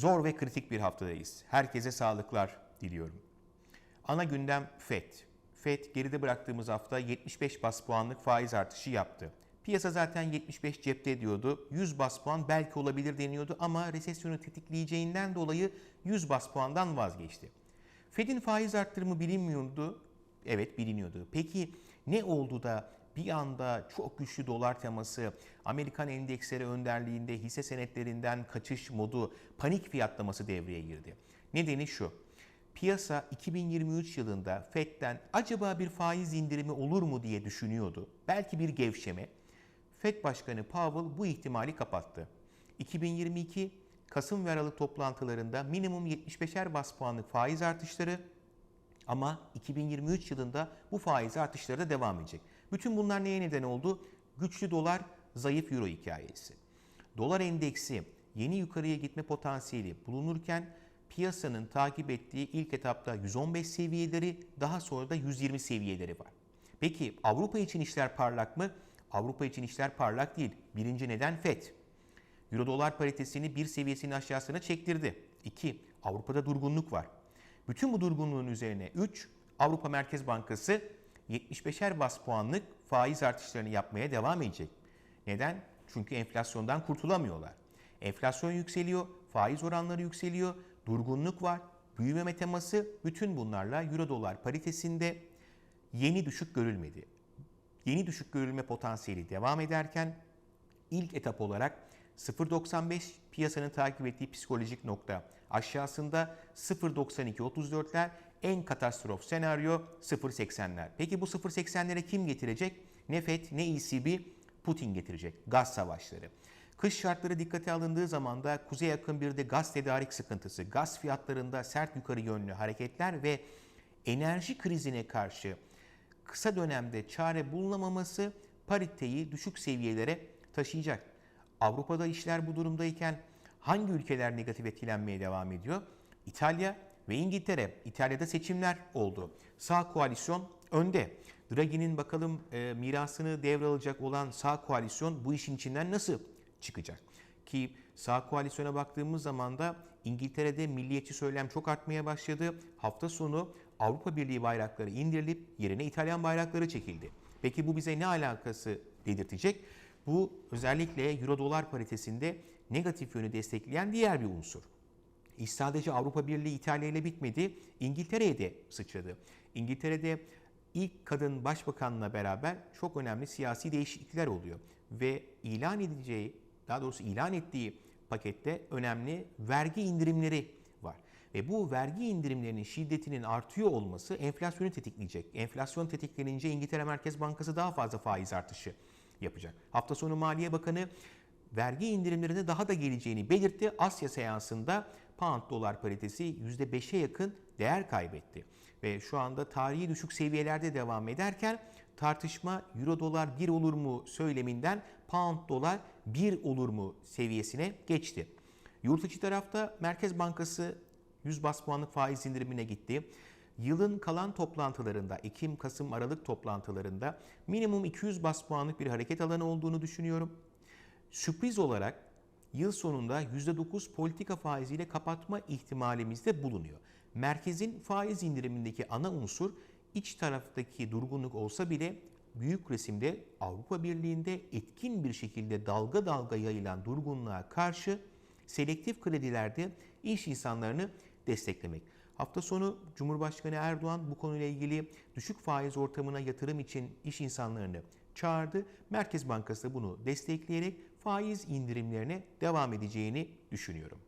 Zor ve kritik bir haftadayız. Herkese sağlıklar diliyorum. Ana gündem FED. FED geride bıraktığımız hafta 75 bas puanlık faiz artışı yaptı. Piyasa zaten 75 cepte diyordu. 100 bas puan belki olabilir deniyordu ama resesyonu tetikleyeceğinden dolayı 100 bas puandan vazgeçti. Fed'in faiz arttırımı bilinmiyordu. Evet biliniyordu. Peki ne oldu da bir anda çok güçlü dolar teması, Amerikan endeksleri önderliğinde hisse senetlerinden kaçış modu, panik fiyatlaması devreye girdi. Nedeni şu. Piyasa 2023 yılında Fed'den acaba bir faiz indirimi olur mu diye düşünüyordu. Belki bir gevşeme. Fed Başkanı Powell bu ihtimali kapattı. 2022 Kasım ve Aralık toplantılarında minimum 75'er bas puanlık faiz artışları ama 2023 yılında bu faiz artışları da devam edecek. Bütün bunlar neye neden oldu? Güçlü dolar, zayıf euro hikayesi. Dolar endeksi yeni yukarıya gitme potansiyeli bulunurken piyasanın takip ettiği ilk etapta 115 seviyeleri daha sonra da 120 seviyeleri var. Peki Avrupa için işler parlak mı? Avrupa için işler parlak değil. Birinci neden FED. Euro dolar paritesini bir seviyesinin aşağısına çektirdi. 2. Avrupa'da durgunluk var. Bütün bu durgunluğun üzerine 3. Avrupa Merkez Bankası 75'er bas puanlık faiz artışlarını yapmaya devam edecek. Neden? Çünkü enflasyondan kurtulamıyorlar. Enflasyon yükseliyor, faiz oranları yükseliyor, durgunluk var, büyümeme teması bütün bunlarla euro dolar paritesinde yeni düşük görülmedi. Yeni düşük görülme potansiyeli devam ederken ilk etap olarak 0.95 piyasanın takip ettiği psikolojik nokta. Aşağısında 0.92-34'ler en katastrof senaryo 0.80'ler. Peki bu 0.80'lere kim getirecek? Ne FED ne ECB Putin getirecek. Gaz savaşları. Kış şartları dikkate alındığı zaman da kuzey yakın bir de gaz tedarik sıkıntısı, gaz fiyatlarında sert yukarı yönlü hareketler ve enerji krizine karşı kısa dönemde çare bulunamaması pariteyi düşük seviyelere taşıyacak. Avrupa'da işler bu durumdayken hangi ülkeler negatif etkilenmeye devam ediyor? İtalya ve İngiltere. İtalya'da seçimler oldu. Sağ koalisyon önde. Draghi'nin bakalım e, mirasını devralacak olan sağ koalisyon bu işin içinden nasıl çıkacak? Ki sağ koalisyona baktığımız zaman da İngiltere'de milliyetçi söylem çok artmaya başladı. Hafta sonu Avrupa Birliği bayrakları indirilip yerine İtalyan bayrakları çekildi. Peki bu bize ne alakası dedirtecek? Bu özellikle euro dolar paritesinde negatif yönü destekleyen diğer bir unsur. İş sadece Avrupa Birliği İtalya ile bitmedi. İngiltere'ye de sıçradı. İngiltere'de ilk kadın başbakanla beraber çok önemli siyasi değişiklikler oluyor. Ve ilan edeceği, daha doğrusu ilan ettiği pakette önemli vergi indirimleri var. Ve bu vergi indirimlerinin şiddetinin artıyor olması enflasyonu tetikleyecek. Enflasyon tetiklenince İngiltere Merkez Bankası daha fazla faiz artışı yapacak. Hafta sonu Maliye Bakanı vergi indirimlerinde daha da geleceğini belirtti. Asya seansında pound dolar paritesi %5'e yakın değer kaybetti. Ve şu anda tarihi düşük seviyelerde devam ederken tartışma euro dolar 1 olur mu söyleminden pound dolar 1 olur mu seviyesine geçti. Yurt içi tarafta Merkez Bankası 100 bas puanlık faiz indirimine gitti. Yılın kalan toplantılarında, Ekim, Kasım, Aralık toplantılarında minimum 200 bas puanlık bir hareket alanı olduğunu düşünüyorum. Sürpriz olarak yıl sonunda %9 politika faiziyle kapatma ihtimalimiz de bulunuyor. Merkezin faiz indirimindeki ana unsur iç taraftaki durgunluk olsa bile büyük resimde Avrupa Birliği'nde etkin bir şekilde dalga dalga yayılan durgunluğa karşı selektif kredilerde iş insanlarını desteklemek. Hafta sonu Cumhurbaşkanı Erdoğan bu konuyla ilgili düşük faiz ortamına yatırım için iş insanlarını çağırdı. Merkez Bankası bunu destekleyerek faiz indirimlerine devam edeceğini düşünüyorum.